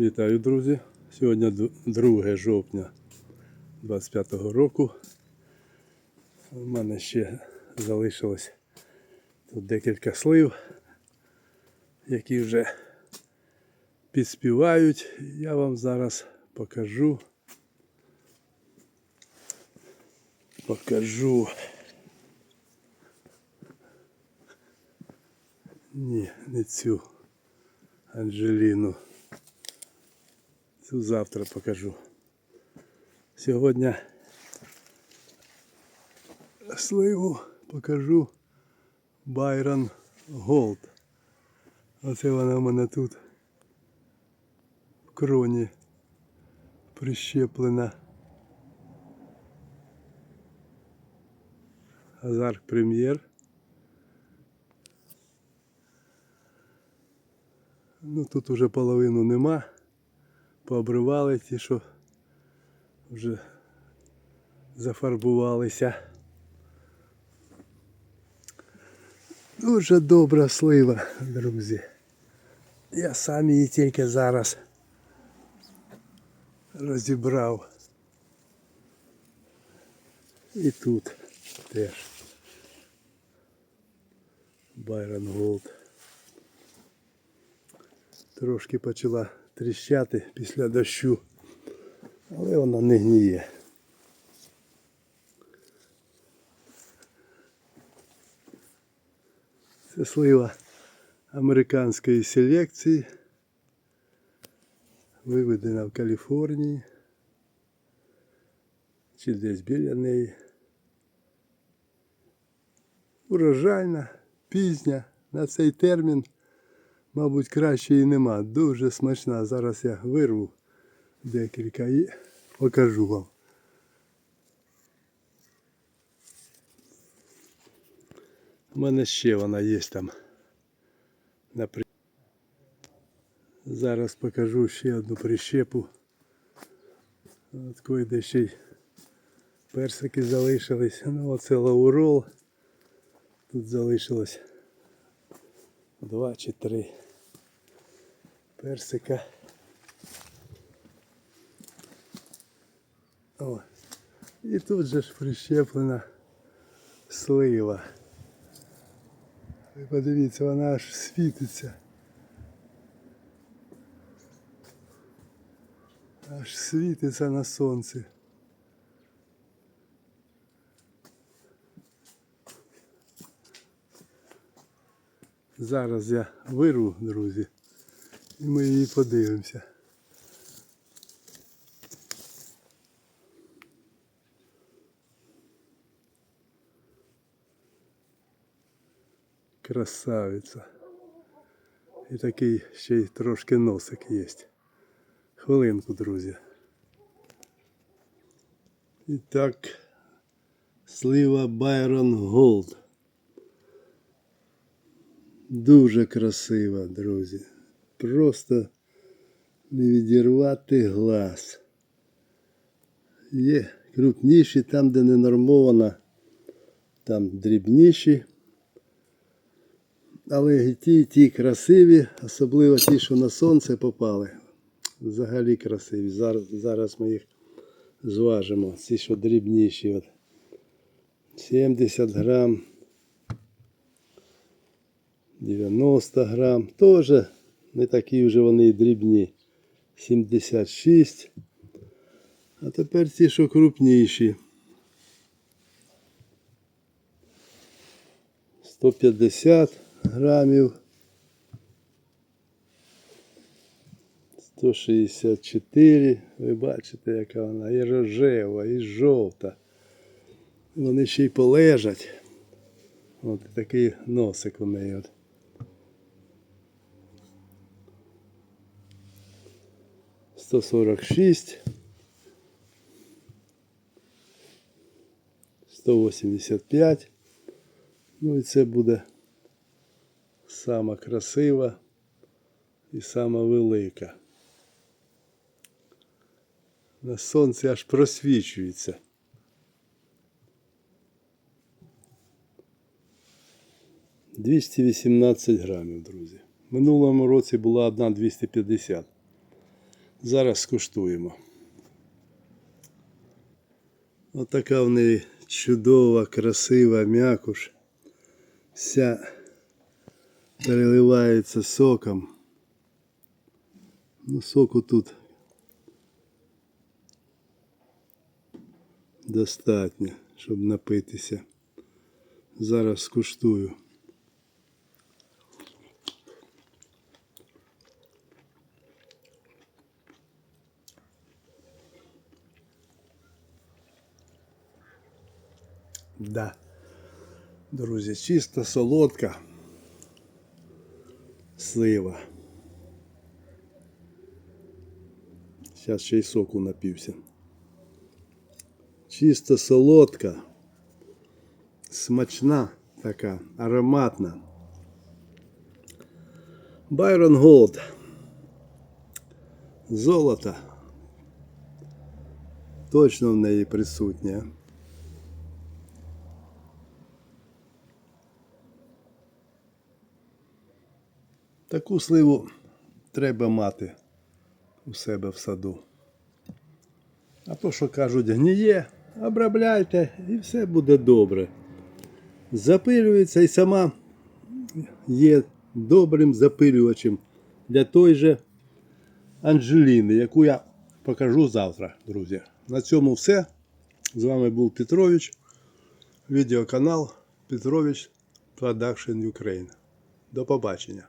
Вітаю, друзі! Сьогодні 2 жовтня 25 року. У мене ще залишилось тут декілька слив, які вже підспівають. Я вам зараз покажу. Покажу. Ні, не цю Анджеліну. Цю завтра покажу. Сьогодні сливу покажу Байрон Голд. Оце вона в мене тут в кроні прищеплена. Азарк прем'єр. Ну тут уже половину нема. Пообривали ті, що вже зафарбувалися. Дуже добра слива, друзі. Я сам її тільки зараз розібрав. І тут теж. Байрон Голд. Трошки почала тріщати після дощу, але вона не гніє. Це слива американської селекції, виведена в Каліфорнії чи десь біля неї. Урожайна, пізня, на цей термін Мабуть, краще і нема. Дуже смачна. Зараз я вирву декілька і покажу вам. У мене ще вона є там. Зараз покажу ще одну прищепу. От кое ще й персики залишились. Ну оце лаурол. Тут залишилось два чи три персика. О. І тут же ж прищеплена слива. Ви подивіться, вона аж світиться. Аж світиться на сонці. Зараз я вирву, друзі, і ми її подивимося. Красавиця. І такий ще й трошки носик є. Хвилинку, друзі. І так, слива Байрон Голд. Дуже красива, друзі. Просто не відірвати глаз. Є крупніші там, де не нормована, там дрібніші. Але ті, і ті красиві, особливо ті, що на сонце попали. Взагалі красиві. Зараз, зараз ми їх зважимо. Ці, що дрібніші. От. 70 грам. 90 грам. Теж не такі вже вони і дрібні. 76. А тепер ті, що крупніші. 150 грамів. 164. Ви бачите, яка вона і рожева, і жовта. Вони ще й полежать. От такий носик у неї. Сто сорок шість. Сто вісімдесят п'ять. Ну і це буде сама красива і сама велика. На сонці аж просвічується. Двісті вісімнадцять грамів, друзі. Минулому році була одна 250. Зараз скуштуємо. Отака в неї чудова, красива м'якуш. Вся переливається соком. Ну, соку тут достатньо, щоб напитися. Зараз скуштую. Да. Друзі, чисто солодка слива. Зараз ще й соку напівся. Чисто солодка, смачна така, ароматна. Байрон Голд. Золото. Точно в неї присутнє. Таку сливу треба мати у себе в саду. А то, що кажуть, гніє, обробляйте і все буде добре. Запилюється і сама є добрим запилювачем для той же Анжеліни, яку я покажу завтра, друзі. На цьому все. З вами був Петрович. Відеоканал Петрович Production Ukraine. До побачення.